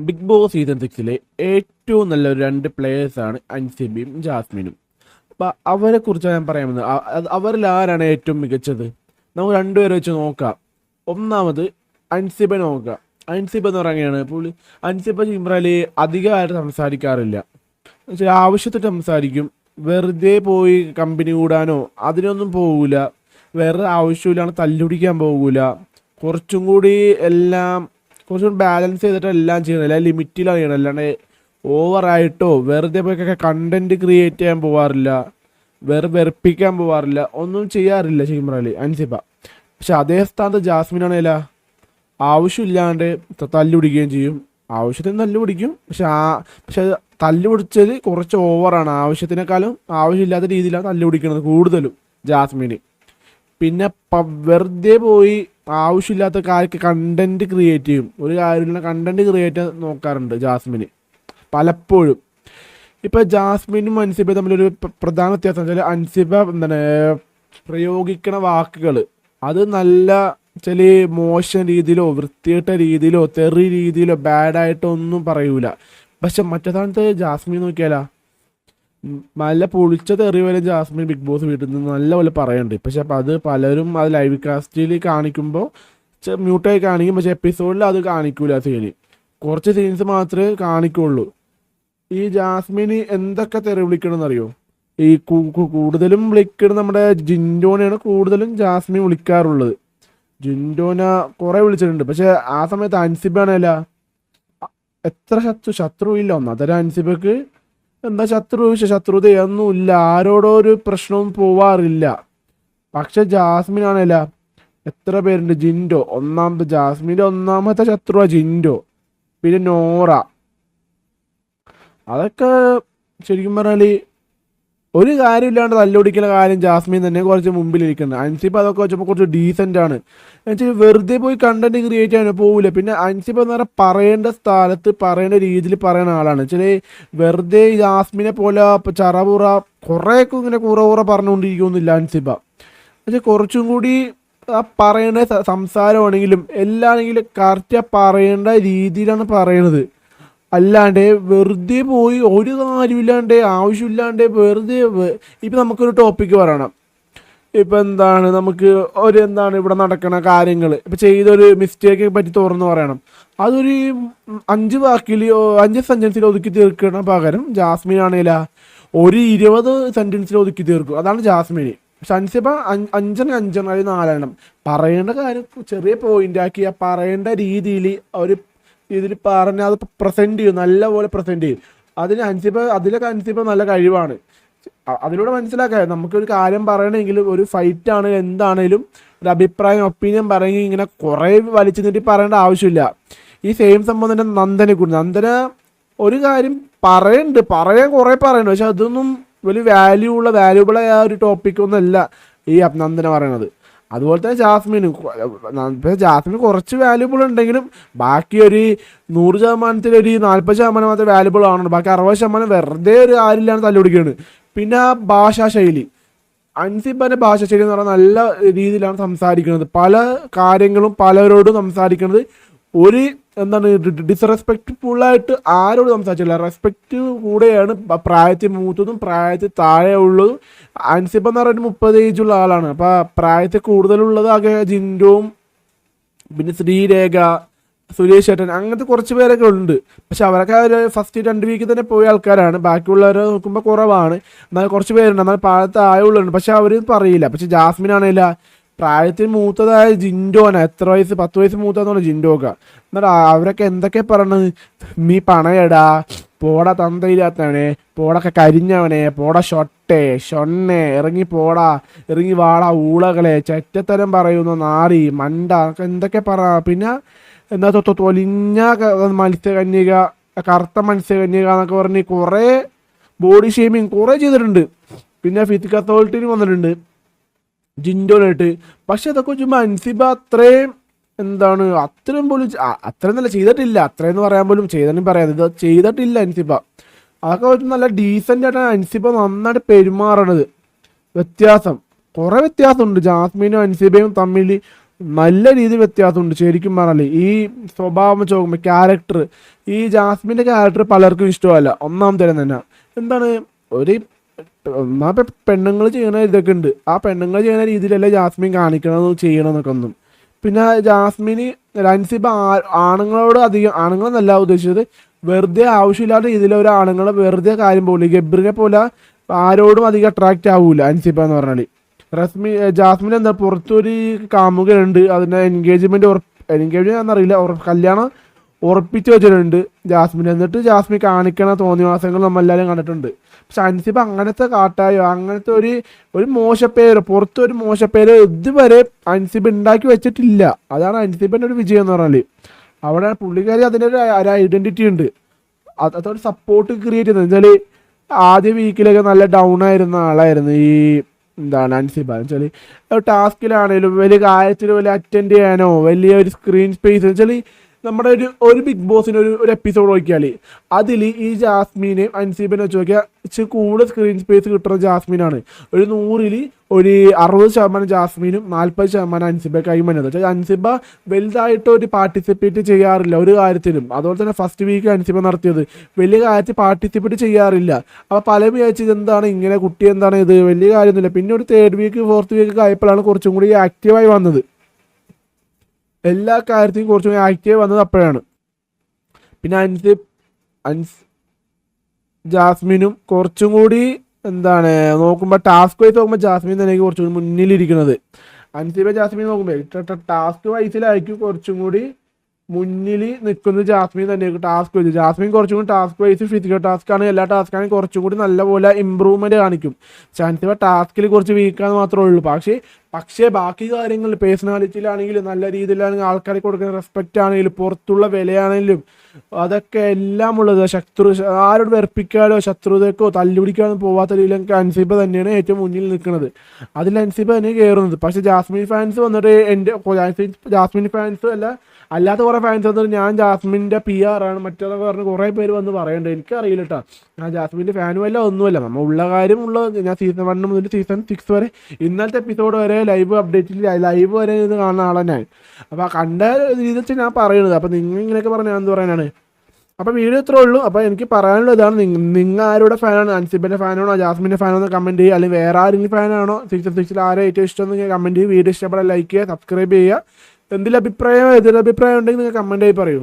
Big boss season സിക്സിലെ ഏറ്റവും നല്ല രണ്ട് പ്ലേയേഴ്സാണ് അൻസിബിയും ജാസ്മിനും. അപ്പം അവരെ കുറിച്ചാണ് ഞാൻ അ- അവരിൽ ആരാണ് ഏറ്റവും മികച്ചത്? നമുക്ക് രണ്ടുപേരെ വെച്ച് നോക്കാം. ഒന്നാമത് അൻസിബ നോക്കാം അൻസിബ എന്ന് പറയുകയാണ് പുള്ളി. അൻസിബ ചിമ്രാലി അധികമായിട്ട് സംസാരിക്കാറില്ല. ആവശ്യത്തിന് സംസാരിക്കും. വെറുതെ പോയി കമ്പനി കൂടാനോ അതിനൊന്നും പോകൂല. വേറെ ആവശ്യമില്ലാണ് തല്ലുപിടിക്കാൻ പോകൂല. കുറച്ചും കൂടി എല്ലാം കുറച്ചും ബാലൻസ് ചെയ്തിട്ട് എല്ലാം ചെയ്യണം എല്ലാം ലിമിറ്റിലാണ് ചെയ്യണം അല്ലാണ്ട് ഓവറായിട്ടോ വെറുതെ പോയി കണ്ടന്റ് ക്രിയേറ്റ് ചെയ്യാൻ പോവാറില്ല. വെറു വെറുപ്പിക്കാൻ പോവാറില്ല. ഒന്നും ചെയ്യാറില്ല ഷിമ്രാലി അൻസിബ പക്ഷെ അതേ സ്ഥാനത്ത് ജാസ്മിൻ ആണേല ആവശ്യമില്ലാണ്ട് തല്ലുപിടിക്കുകയും ചെയ്യും. ആവശ്യത്തിന് തല്ലുപിടിക്കും. പക്ഷെ ആ പക്ഷെ തല്ലുപിടിച്ചത് കുറച്ച് ഓവറാണ് ആവശ്യത്തിനേക്കാളും ആവശ്യമില്ലാത്ത രീതിയിലാണ് തല്ലുപിടിക്കുന്നത് കൂടുതലും ജാസ്മിന്. പിന്നെ വെറുതെ പോയി ആവശ്യമില്ലാത്ത കാര്യക്ക് കണ്ടന്റ് ക്രിയേറ്റ് ചെയ്യും. ഒരു കാര്യമില്ല കണ്ടന്റ് ക്രിയേറ്റ് നോക്കാറുണ്ട് ജാസ്മിന്. പലപ്പോഴും. ഇപ്പൊ ജാസ്മിനും അൻസിബയും തമ്മിലൊരു പ്ര- പ്രധാന വ്യത്യാസം വെച്ചാൽ അൻസിബ എന്താണ് പ്രയോഗിക്കണ വാക്കുകൾ അത് നല്ല ചില മോശം രീതിയിലോ വൃത്തിയിട്ട രീതിയിലോ തെറി രീതിയിലോ ബാഡായിട്ടോ ഒന്നും പറയൂല. പക്ഷെ മറ്റേ സ്ഥാനത്ത് ജാസ്മിൻ നോക്കിയാലാ? നല്ല പൊളിച്ച തെറി വരെ ജാസ്മിൻ ബിഗ് ബോസ് വീട്ടിൽ നിന്ന് നല്ല നല്ലപോലെ പറയുന്നുണ്ട് പക്ഷെ അപ്പം അത് പലരും അത് ലൈവ് കാസ്റ്റിൽ കാണിക്കുമ്പോൾ മ്യൂട്ടായി കാണിക്കും. പക്ഷെ എപ്പിസോഡിൽ അത് കാണിക്കൂല സീന് കുറച്ച് സീൻസ് മാത്രമേ കാണിക്കുള്ളൂ. ഈ ജാസ്മിന് എന്തൊക്കെ തെറി വിളിക്കണമെന്ന് അറിയോ ഈ കൂടുതലും വിളിക്കുന്നത് നമ്മുടെ ജിൻഡോനെയാണ് കൂടുതലും ജാസ്മിൻ വിളിക്കാറുള്ളത്. ജിൻഡോന കുറെ വിളിച്ചിട്ടുണ്ട്. പക്ഷെ ആ സമയത്ത് അൻസിബാണല്ല എത്ര ശത്രു ശത്രു ഇല്ല തരം അൻസിബക്ക് എന്താ ശത്രു? ശത്രുതയൊന്നും ഇല്ല ആരോടോ ഒരു പ്രശ്നവും പോവാറില്ല. പക്ഷെ ജാസ്മിൻ ആണല്ല എത്ര പേരുണ്ട്? ജിൻഡോ. ഒന്നാമത്തെ ജാസ്മിന്റെ ഒന്നാമത്തെ ശത്രു ജിൻഡോ. പിന്നെ നോറ. അതൊക്കെ ശരിക്കും പറഞ്ഞാൽ ഒരു കാര്യമില്ലാണ്ട് തല്ലുപിടിക്കുന്ന കാര്യം ജാസ്മിൻ തന്നെ കുറച്ച് മുമ്പിലിരിക്കുന്നത് അൻസിബ് അതൊക്കെ വെച്ചപ്പോൾ കുറച്ച് ഡീസന്റ് ആണ്. എന്നുവെച്ചാൽ വെറുതെ പോയി കണ്ടന്റ് ക്രിയേറ്റ് ചെയ്യാൻ പോകില്ല പിന്നെ അൻസിബ് എന്ന് പറഞ്ഞാൽ പറയേണ്ട സ്ഥലത്ത് പറയേണ്ട രീതിയിൽ പറയുന്ന ആളാണ്. ചില വെറുതെ ജാസ്മിനെ പോലെ ചറപുറ കുറേയൊക്കെ ഇങ്ങനെ കുറ കുറ പറഞ്ഞുകൊണ്ടിരിക്കുന്നില്ല അൻസിബ പക്ഷെ കുറച്ചും കൂടി ആ പറയേണ്ട സംസാരമാണെങ്കിലും എല്ലാണെങ്കിലും കറക്റ്റ് പറയേണ്ട രീതിയിലാണ് പറയണത്. അല്ലാണ്ട് വെറുതെ പോയി ഒരു കാര്യമില്ലാണ്ട് ആവശ്യമില്ലാണ്ട് വെറുതെ ഇപ്പം നമുക്കൊരു ടോപ്പിക്ക് പറയണം. ഇപ്പം എന്താണ് നമുക്ക് ഒരു എന്താണ് ഇവിടെ നടക്കണ കാര്യങ്ങൾ ഇപ്പം ചെയ്തൊരു മിസ്റ്റേക്ക് പറ്റി തുറന്ന് പറയണം. അതൊരു അഞ്ച് വാക്കിൽ അഞ്ച് സെന്റൻസിൽ ഒതുക്കി തീർക്കണ പകരം ജാസ്മിൻ ആണേല ഒരു ഇരുപത് സെന്റൻസിൽ ഒതുക്കി തീർക്കും. അതാണ് ജാസ്മിന്. സൺസിപ്പ അഞ്ചെണ്ണം അഞ്ചെണ്ണം അല്ലെങ്കിൽ നാലെണ്ണം. പറയേണ്ട കാര്യം ചെറിയ പോയിന്റ് ആക്കി ആ പറയേണ്ട രീതിയിൽ ഒരു ഇതിൽ പറഞ്ഞ് അത് പ്രസന്റ് ചെയ്യും നല്ലപോലെ പ്രസന്റ് ചെയ്യും. അതിന് അൻസിബ അതിലൊക്കെ അൻസിബ നല്ല കഴിവാണ്. അതിലൂടെ മനസ്സിലാക്കാം. നമുക്കൊരു കാര്യം പറയണമെങ്കിൽ ഒരു ഫൈറ്റ് ആണ് എന്താണേലും ഒരു അഭിപ്രായം ഒപ്പീനിയൻ പറയുമെങ്കിൽ ഇങ്ങനെ കുറേ വലിച്ചു നീട്ടി പറയേണ്ട ആവശ്യമില്ല. ഈ സെയിം സംഭവം തന്നെ നന്ദനെ കുറിച്ച്. നന്ദന ഒരു കാര്യം പറയുന്നുണ്ട് പറയാൻ കുറേ പറയുന്നുണ്ട് പക്ഷെ അതൊന്നും വലിയ വാല്യൂ ഉള്ള വാല്യൂബിൾ ആയ ഒരു ടോപ്പിക് ഒന്നും അല്ല ഈ നന്ദന പറയണത് അതുപോലെ തന്നെ ജാസ്മിന്. ജാസ്മിന് കുറച്ച് വാല്യൂബിൾ ഉണ്ടെങ്കിലും ബാക്കി ഒരു നൂറ് ശതമാനത്തിൽ ഒരു നാൽപ്പത് ശതമാനം മാത്രമേ വാല്യൂബിൾ ആണുള്ളൂ ബാക്കി അറുപത് ശതമാനം വെറുതെ ഒരു ആരില്ലാണ് തല്ലുപിടിക്കുകയാണ് പിന്നെ ആ ഭാഷാ ശൈലി. അൻസിബന്റെ ഭാഷാ ശൈലി എന്ന് പറഞ്ഞാൽ നല്ല രീതിയിലാണ് സംസാരിക്കുന്നത്. പല കാര്യങ്ങളും പലരോടും സംസാരിക്കുന്നത്. ഒരു എന്താണ് ഡിസ്റെസ്പെക്ട്ഫുൾ ആയിട്ട് ആരോട് സംസാരിച്ചില്ല റെസ്പെക്റ്റ് കൂടെയാണ് പ്രായത്തിൽ മൂത്തതും പ്രായത്തിൽ താഴെ ഉള്ളതും അൻസിപ്പം എന്ന് പറയുന്നത് മുപ്പത് ഏജുള്ള ആളാണ്. അപ്പോൾ പ്രായത്തിൽ കൂടുതലുള്ളത് ആകെ ജിൻഡോവും പിന്നെ ശ്രീരേഖ സുരേഷ് ഏട്ടൻ അങ്ങനത്തെ കുറച്ച് പേരൊക്കെ ഉണ്ട്. പക്ഷെ അവരൊക്കെ ഫസ്റ്റ് രണ്ട് വീക്കിൽ തന്നെ പോയ ആൾക്കാരാണ്. ബാക്കിയുള്ളവരെ നോക്കുമ്പോൾ കുറവാണ്. എന്നാൽ കുറച്ച് പേരുണ്ട്. എന്നാൽ പ്രായത്തെ ആയുള്ളുണ്ട് പക്ഷെ അവർ പറയില്ല. പക്ഷെ ജാസ്മിൻ ആണെങ്കില പ്രായത്തിൽ മൂത്തതായ ജിൻഡോന. എത്ര വയസ്സ്? പത്ത് വയസ്സ് മൂത്തതെന്നാണ് ജിൻഡോക്ക. എന്നിട്ട് അവരൊക്കെ എന്തൊക്കെ പറഞ്ഞത് നീ പണയടാ. പോട തന്തയില്ലാത്തവനെ. പോടൊക്കെ കരിഞ്ഞവനെ. പോട ഷൊട്ടെ. ഷൊണ്ണെ. ഇറങ്ങി പോടാ. ഇറങ്ങി വാടാ ഊളകളെ. ചെറ്റത്തരം പറയുന്നു നാറി. മണ്ട. എന്തൊക്കെ പറ. പിന്നെ എന്താ തൊലിഞ്ഞ മത്സ്യകന്യക കറുത്ത മത്സ്യകന്യക എന്നൊക്കെ പറഞ്ഞ് കുറേ ബോഡി ഷേമിങ് കുറേ ചെയ്തിട്ടുണ്ട്. പിന്നെ ഫിസിക് അതോറിറ്റിന് വന്നിട്ടുണ്ട്. ജിൻഡോനായിട്ട് പക്ഷെ അതൊക്കെ വെച്ചുമ്പോൾ അൻസിബ അത്രയും എന്താണ് അത്രയും പോലും അത്രയും നല്ല ചെയ്തിട്ടില്ല. അത്രയെന്ന് പറയാൻ പോലും ചെയ്തെന്നും പറയാം. ഇത് ചെയ്തിട്ടില്ല അൻസിബ. അതൊക്കെ വെച്ച് നല്ല ഡീസന്റ് ആയിട്ടാണ് അൻസിബ നന്നായിട്ട് പെരുമാറണത്. വ്യത്യാസം. കുറേ വ്യത്യാസമുണ്ട്. ജാസ്മിനും അൻസിബയും തമ്മിൽ നല്ല രീതിയിൽ വ്യത്യാസമുണ്ട്. ശരിക്കും പറഞ്ഞാൽ ഈ സ്വഭാവം ചോക്കുമ്പോൾ ക്യാരക്ടർ ഈ ജാസ്മിന്റെ ക്യാരക്ടർ പലർക്കും ഇഷ്ടമല്ല. ഒന്നാം തരം തന്നെ. എന്താണ് ഒരു ഒന്നാ പെണ്ണുങ്ങൾ ചെയ്യണ ഇതൊക്കെ ഉണ്ട് ആ പെണ്ണുങ്ങൾ ചെയ്യുന്ന രീതിയിലല്ല ജാസ്മിൻ കാണിക്കണമെന്ന് ചെയ്യണമെന്നൊക്കെ ഒന്നും പിന്നെ ജാസ്മിന് ലൻസിബ് ആണുങ്ങളോട് അധികം ആണുങ്ങളെന്നല്ല ഉദ്ദേശിച്ചത് വെറുതെ ആവശ്യമില്ലാത്ത രീതിയിൽ ഒരു ആണുങ്ങളെ വെറുതെ കാര്യം പോകില്ല ഗബ്രിനെ പോലെ ആരോടും അധികം അട്രാക്റ്റ് ആവൂല അൻസിബ എന്ന് പറഞ്ഞാൽ റസ്മി ജാസ്മിൻ എന്താ പുറത്തൊരു കാമുകയുണ്ട് അതിന്റെ എൻഗേജ്മെന്റ് എൻഗേജ്മെന്റ് എൻഗേജ്മെന്റ് എന്നറിയില്ല കല്യാണം ഉറപ്പിച്ച് വെച്ചിട്ടുണ്ട് ജാസ്മിൻ എന്നിട്ട് ജാസ്മിൻ കാണിക്കണ തോന്നിവാസങ്ങൾ നമ്മളെല്ലാവരും കണ്ടിട്ടുണ്ട്. പക്ഷെ അൻസിബ് അങ്ങനത്തെ കാട്ടായോ? അങ്ങനത്തെ ഒരു ഒരു മോശപ്പേര് പുറത്തൊരു മോശപ്പേര് ഇതുവരെ അൻസിബ് ഉണ്ടാക്കി വെച്ചിട്ടില്ല. അതാണ് അൻസിബിന്റെ ഒരു വിജയം എന്ന് പറഞ്ഞാൽ അവിടെ പുള്ളിക്കാരി അതിന്റെ ഒരു ഒരു ഐഡന്റിറ്റി ഉണ്ട്. അത് അതൊരു സപ്പോർട്ട് ക്രിയേറ്റ് ചെയ്യുന്നത്. വെച്ചാൽ ആദ്യ വീക്കിലൊക്കെ നല്ല ഡൗൺ ആയിരുന്ന ആളായിരുന്നു ഈ എന്താണ് അൻസിബ. വെച്ചാൽ ടാസ്കിലാണേലും വലിയ കാര്യത്തിൽ വലിയ അറ്റൻഡ് ചെയ്യാനോ വലിയ ഒരു സ്ക്രീൻ സ്പേസ് വെച്ചാൽ നമ്മുടെ ഒരു ഒരു ബിഗ് ബോസിന് ഒരു ഒരു എപ്പിസോഡ് നോക്കിയാൽ അതിൽ ഈ ജാസ്മീനെയും അൻസീബിനെ വെച്ച് നോക്കിയാൽ ഇച്ചിരി കൂടുതൽ സ്ക്രീൻ സ്പേസ് കിട്ടുന്ന ജാസ്മീനാണ്. ഒരു നൂറിൽ ഒരു അറുപത് ശതമാനം ജാസ്മീനും നാൽപ്പത് ശതമാനം അൻസിബ കൈമാനത് വെച്ചാൽ അൻസിബ വലുതായിട്ട് ഒരു പാർട്ടിസിപ്പേറ്റ് ചെയ്യാറില്ല ഒരു കാര്യത്തിലും. അതുപോലെ തന്നെ ഫസ്റ്റ് വീക്ക് അൻസിബ നടത്തിയത്. വലിയ കാര്യത്തിൽ പാർട്ടിസിപ്പേറ്റ് ചെയ്യാറില്ല. അപ്പോൾ പല വിചാരിച്ചത് എന്താണ് ഇങ്ങനെ കുട്ടി എന്താണ് ഇത്? വലിയ കാര്യമൊന്നുമില്ല. പിന്നെ ഒരു തേർഡ് വീക്ക് ഫോർത്ത് വീക്ക് ആയപ്പോഴാണ് കുറച്ചും കൂടി ആക്റ്റീവായി വന്നത്. എല്ലാ കാര്യത്തെയും കുറച്ചും കൂടി ആക്റ്റീവ് വന്നത് അപ്പോഴാണ്. പിന്നെ അൻസ് അൻസ് ജാസ്മിനും കുറച്ചും കൂടി എന്താണ് നോക്കുമ്പോൾ ടാസ്ക് വൈസ് നോക്കുമ്പോൾ ജാസ്മിൻ തന്നെ കുറച്ചും കൂടി മുന്നിലിരിക്കുന്നത്. അൻസിബ ജാസ്മിൻ നോക്കുമ്പോൾ ടാസ്ക് വൈസിലായിരിക്കും കുറച്ചും കൂടി മുന്നിൽ നിൽക്കുന്നത് ജാസ്മിൻ തന്നെയായിരിക്കും ടാസ്ക് വൈസ് ജാസ്മിൻ കുറച്ചും കൂടി ടാസ്ക് വൈസ് ഫിസിക്കൽ ടാസ്ക് ആണ്. എല്ലാ ടാസ്ക്കാണെങ്കിൽ കുറച്ചും കൂടി നല്ലപോലെ ഇമ്പ്രൂവ്മെന്റ് കാണിക്കും. ചാൻസിവ ടാസ്കിൽ കുറച്ച് വീക്കാന്ന് മാത്രമേ ഉള്ളൂ. പക്ഷേ പക്ഷേ ബാക്കി കാര്യങ്ങൾ പേഴ്സണാലിറ്റിയിലാണെങ്കിലും നല്ല രീതിയിലാണെങ്കിൽ ആൾക്കാർക്ക് കൊടുക്കുന്ന റെസ്പെക്റ്റ് ആണെങ്കിലും പുറത്തുള്ള വിലയാണെങ്കിലും അതൊക്കെ എല്ലാം ഉള്ളത് ശത്രു ആരോട് വെറുപ്പിക്കാനോ ശത്രുതക്കോ തല്ലുപിടിക്കാനോ പോവാത്ത രീതിയിലും അൻസിബ തന്നെയാണ് ഏറ്റവും മുന്നിൽ നിൽക്കുന്നത്. അതിൽ അൻസിബ തന്നെ കയറുന്നത്. പക്ഷേ ജാസ്മിൻ ഫാൻസ് വന്നിട്ട് എന്റെ ജാസ്മിൻ ഫാൻസ് അല്ല അല്ലാത്ത കുറേ ഫാൻസ് വന്നിട്ട് ഞാൻ ജാസ്മിന്റെ പി ആർ ആണ്. മറ്റേതൊക്കെ പറഞ്ഞ് കുറേ പേര് വന്ന് പറയുന്നുണ്ട് എനിക്കറിയില്ല കേട്ടോ ഞാൻ ജാസ്മിന്റെ ഫാനും അല്ല ഒന്നുമല്ല. നമ്മൾ ഉള്ള കാര്യം ഉള്ള ഞാൻ സീസൺ വൺ മുതൽ സീസൺ സിക്സ് വരെ ഇന്നത്തെ എപ്പിസോഡ് വരെ ലൈവ് അപ്ഡേറ്റിൽ ലൈവ് വരെ ഇത് കാണുന്ന ഞാൻ. അപ്പോൾ കണ്ട രീതി വെച്ച് ഞാൻ പറയുന്നത് അപ്പോൾ നിങ്ങൾ ഇങ്ങനെയൊക്കെ പറഞ്ഞാൽ എന്ത് പറയാനാണ്? അപ്പോൾ വീഡിയോ ഇത്രേ ഉള്ളൂ. അപ്പോൾ എനിക്ക് പറയാനുള്ള ഇതാണ്. നിങ്ങൾ ആരുടെ ഫാനാണ് അൻസിബിന്റെ ഫാനാണോ ജാസ്മിന്റെ ഫാനാണോ കമന്റ് ചെയ്യുക. അല്ലെങ്കിൽ വേറെ ആരെങ്കിലും ഫാനാണോ സിക്സ് സിക്സിൽ ആരെ ഏറ്റവും ഇഷ്ടം എന്ന് കമന്റ് ചെയ്യുക. വീഡിയോ ഇഷ്ടപ്പെടാൻ ലൈക്ക് ചെയ്യുക സബ്സ്ക്രൈബ് ചെയ്യുക. എന്തെങ്കിലും അഭിപ്രായം എതിരഭിപ്രായം ഉണ്ടെങ്കിൽ നിങ്ങൾ കമന്റായി പറയൂ.